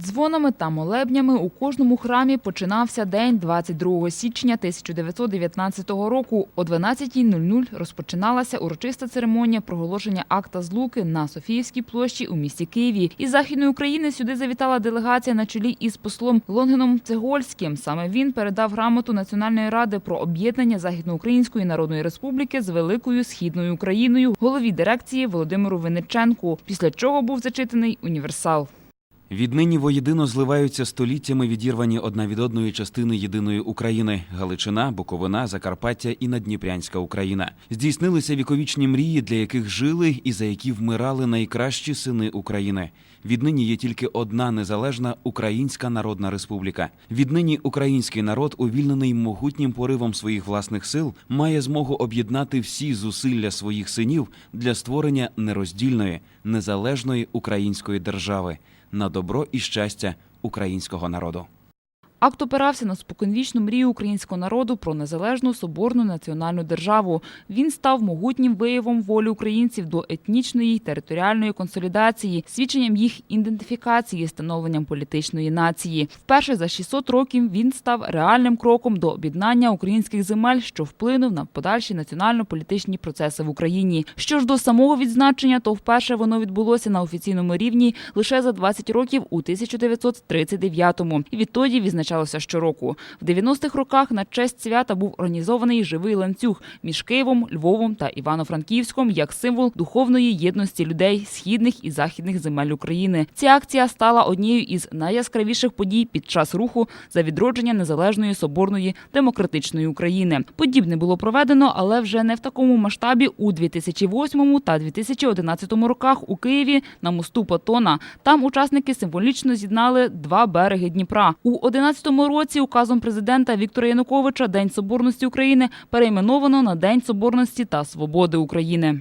Дзвонами та молебнями у кожному храмі починався день 22 січня 1919 року. О 12.00 розпочиналася урочиста церемонія проголошення акта злуки на Софіївській площі у місті Києві. Із Західної України сюди завітала делегація на чолі із послом Лонгеном Цегольським. Саме він передав грамоту Національної ради про об'єднання Західноукраїнської Народної Республіки з Великою Східною Україною голові дирекції Володимиру Винниченку, після чого був зачитаний універсал. Віднині воєдино зливаються століттями відірвані одна від одної частини єдиної України Галичина, Буковина, Закарпаття і Надніпрянська Україна. Здійснилися віковічні мрії, для яких жили і за які вмирали найкращі сини України. Віднині є тільки одна незалежна Українська Народна Республіка. Віднині український народ, увільнений могутнім поривом своїх власних сил, має змогу об'єднати всі зусилля своїх синів для створення нероздільної незалежної української держави на добро і щастя українського народу. Акт опирався на споконвічну мрію українського народу про незалежну соборну національну державу. Він став могутнім виявом волі українців до етнічної територіальної консолідації, свідченням їх ідентифікації, становленням політичної нації. Вперше за 600 років він став реальним кроком до об'єднання українських земель, що вплинув на подальші національно-політичні процеси в Україні. Що ж до самого відзначення, то вперше воно відбулося на офіційному рівні лише за 20 років у 1939-му. І відтоді відзначалося щороку. В 90-х роках на честь свята був організований живий ланцюг між Києвом, Львовом та Івано-Франківськом як символ духовної єдності людей східних і західних земель України. Ця акція стала однією із найяскравіших подій під час руху за відродження незалежної соборної демократичної України. Подібне було проведено, але вже не в такому масштабі у 2008 та 2011 роках у Києві на мосту Патона. Там учасники символічно з'єднали два береги Дніпра. У 2011 році указом президента Віктора Януковича День Соборності України перейменовано на День Соборності та Свободи України.